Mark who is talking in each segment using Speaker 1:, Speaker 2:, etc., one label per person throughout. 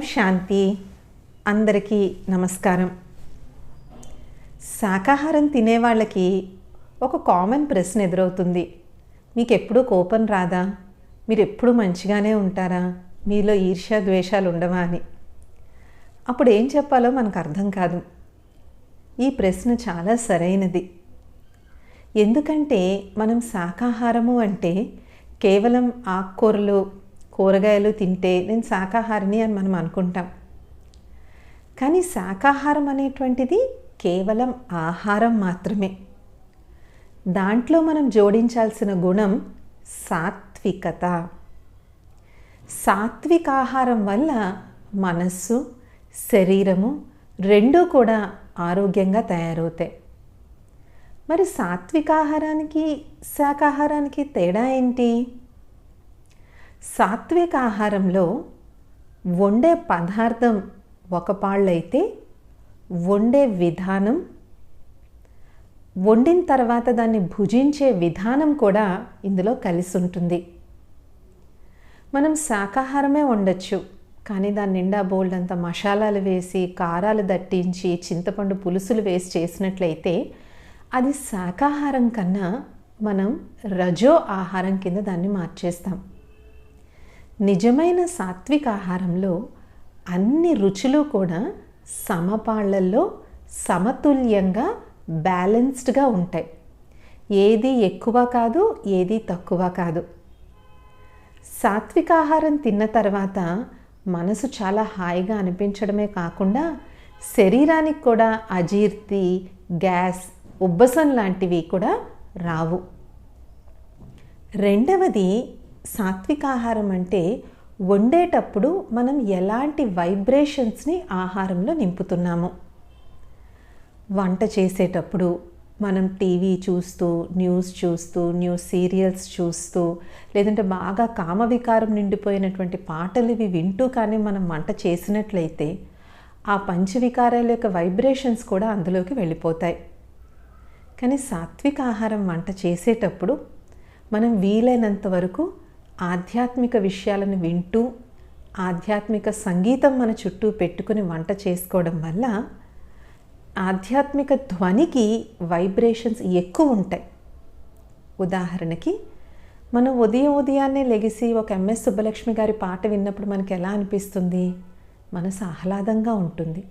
Speaker 1: శాంతి. అందరికీ నమస్కారం. శాకాహారం తినేవాళ్ళకి ఒక కామన్ ప్రశ్న ఎదురవుతుంది. మీకు ఎప్పుడూ కోపం రాదా? మీరు ఎప్పుడూ మంచిగానే ఉంటారా? మీలో ఈర్ష్య ద్వేషాలు ఉండవా అని. అప్పుడు ఏం చెప్పాలో మనకు అర్థం కాదు. ఈ ప్రశ్న చాలా సరైనది. ఎందుకంటే మనం శాకాహారము అంటే కేవలం ఆకుకూరలు కూరగాయలు తింటే నేను శాకాహారిని అని మనం అనుకుంటాం. కానీ శాకాహారం అనేటువంటిది కేవలం ఆహారం మాత్రమే. దాంట్లో మనం జోడించాల్సిన గుణం సాత్వికత. సాత్విక ఆహారం వల్ల మనస్సు శరీరము రెండూ కూడా ఆరోగ్యంగా తయారవుతాయి. మరి సాత్విక ఆహారానికి శాకాహారానికి తేడా ఏంటి? సాత్విక ఆహారంలో వండే పదార్థం ఒక పాళ్ళైతే వండే విధానం వండిన తర్వాత దాన్ని భుజించే విధానం కూడా ఇందులో కలిసి ఉంటుంది. మనం శాకాహారమే వండొచ్చు కానీ దాని నిండా బోల్డ్ అంత మసాలాలు వేసి కారాలు దట్టించి చింతపండు పులుసులు వేసి చేసినట్లయితే అది శాకాహారం కన్నా మనం రజో ఆహారం కింద దాన్ని మార్చేస్తాం. నిజమైన సాత్విక ఆహారంలో అన్ని రుచులు కూడా సమపాళ్ళల్లో సమతుల్యంగా బ్యాలెన్స్డ్గా ఉంటాయి. ఏది ఎక్కువ కాదు ఏది తక్కువ కాదు. సాత్విక ఆహారం తిన్న తర్వాత మనసు చాలా హాయిగా అనిపించడమే కాకుండా శరీరానికి కూడా అజీర్తి గ్యాస్ ఉబ్బసం లాంటివి కూడా రావు. రెండవది సాత్విక ఆహారం అంటే వండేటప్పుడు మనం ఎలాంటి వైబ్రేషన్స్ని ఆహారంలో నింపుతున్నాము. వంట చేసేటప్పుడు మనం టీవీ చూస్తూ న్యూస్ చూస్తూ న్యూస్ సీరియల్స్ చూస్తూ లేదంటే బాగా కామవికారం నిండిపోయినటువంటి పాటలు ఇవి వింటూ కానీ మనం వంట చేసినట్లయితే ఆ పంచవికారాల యొక్క వైబ్రేషన్స్ కూడా అందులోకి వెళ్ళిపోతాయి. కానీ సాత్విక ఆహారం వంట చేసేటప్పుడు మనం వీలైనంత వరకు ఆధ్యాత్మిక విషయాలను వింటూ ఆధ్యాత్మిక సంగీతం మన చుట్టూ పెట్టుకుని వంట చేసుకోవడం వల్ల ఆధ్యాత్మిక ధ్వనికి వైబ్రేషన్స్ ఎక్కువ ఉంటాయి. ఉదాహరణకి మనం ఉదయం ఉదయాన్నే లెగిసి ఒక ఎంఎస్ సుబ్బలక్ష్మి గారి పాట విన్నప్పుడు మనకి ఎలా అనిపిస్తుంది? మనసు ఆహ్లాదంగా ఉంటుంది.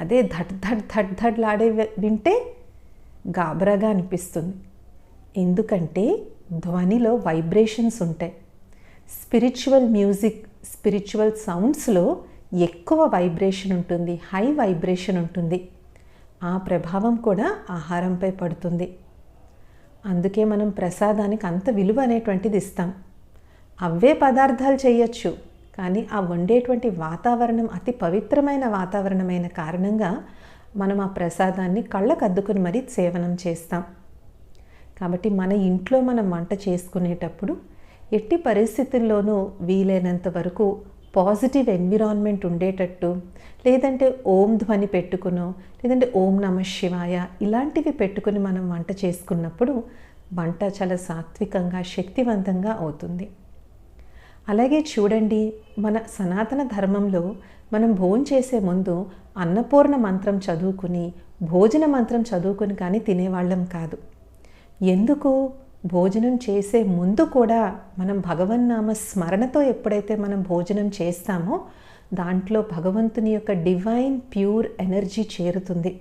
Speaker 1: అదే ధడ్ ధడ్ ధడ్ ధడ్లాడే వింటే గాబరాగా అనిపిస్తుంది. ఎందుకంటే ధ్వనిలో వైబ్రేషన్స్ ఉంటాయి. స్పిరిచువల్ మ్యూజిక్ స్పిరిచువల్ సౌండ్స్లో ఎక్కువ వైబ్రేషన్ ఉంటుంది హై వైబ్రేషన్ ఉంటుంది. ఆ ప్రభావం కూడా ఆహారంపై పడుతుంది. అందుకే మనం ప్రసాదానికి అంత విలువ అనేటువంటిది ఇస్తాం. అవే పదార్థాలు చేయొచ్చు కానీ ఆ వండేటువంటి వాతావరణం అతి పవిత్రమైన వాతావరణమైన కారణంగా మనం ఆ ప్రసాదాన్ని కళ్ళకద్దుకుని మరీ సేవనం చేస్తాం. కాబట్టి మన ఇంట్లో మనం వంట చేసుకునేటప్పుడు ఎట్టి పరిస్థితుల్లోనూ వీలైనంత వరకు పాజిటివ్ ఎన్విరాన్మెంట్ ఉండేటట్టు లేదంటే ఓం ధ్వని పెట్టుకునో లేదంటే ఓం నమ శివాయ ఇలాంటివి పెట్టుకుని మనం వంట చేసుకున్నప్పుడు వంట చాలా సాత్వికంగా శక్తివంతంగా అవుతుంది. అలాగే చూడండి మన సనాతన ధర్మంలో మనం భోజనం చేసే ముందు అన్నపూర్ణ మంత్రం చదువుకుని భోజన మంత్రం చదువుకుని కానీ తినేవాళ్ళం కాదు. ఎందుకు? భోజనం చేసే ముందు కూడా మనం భగవన్నామ స్మరణతో ఎప్పుడైతే మనం భోజనం చేస్తామో దాంట్లో భగవంతుని యొక్క డివైన్ ప్యూర్ ఎనర్జీ చేరుతుంది.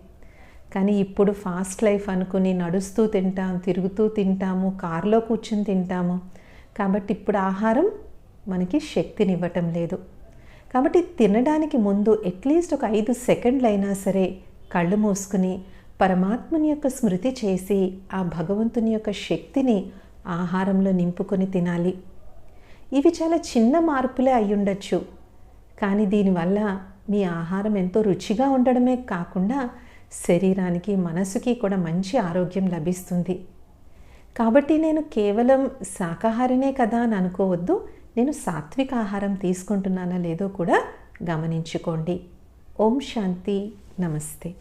Speaker 1: కానీ ఇప్పుడు ఫాస్ట్ లైఫ్ అనుకుని నడుస్తూ తింటాం తిరుగుతూ తింటాము కారులో కూర్చుని తింటాము. కాబట్టి ఇప్పుడు ఆహారం మనకి శక్తినివ్వటం లేదు. కాబట్టి తినడానికి ముందు అట్లీస్ట్ ఒక ఐదు సెకండ్లు అయినా సరే కళ్ళు మూసుకుని పరమాత్మని యొక్క స్మృతి చేసి ఆ భగవంతుని యొక్క శక్తిని ఆహారంలో నింపుకొని తినాలి. ఇవి చాలా చిన్న మార్పులే అయ్యుండొచ్చు. కానీ దీనివల్ల మీ ఆహారం ఎంతో రుచిగా ఉండడమే కాకుండా శరీరానికి మనసుకి కూడా మంచి ఆరోగ్యం లభిస్తుంది. కాబట్టి నేను కేవలం శాకాహారినే కదా అని అనుకోవద్దు. నేను సాత్విక ఆహారం తీసుకుంటున్నానా లేదో కూడా గమనించుకోండి. ఓం శాంతి. నమస్తే.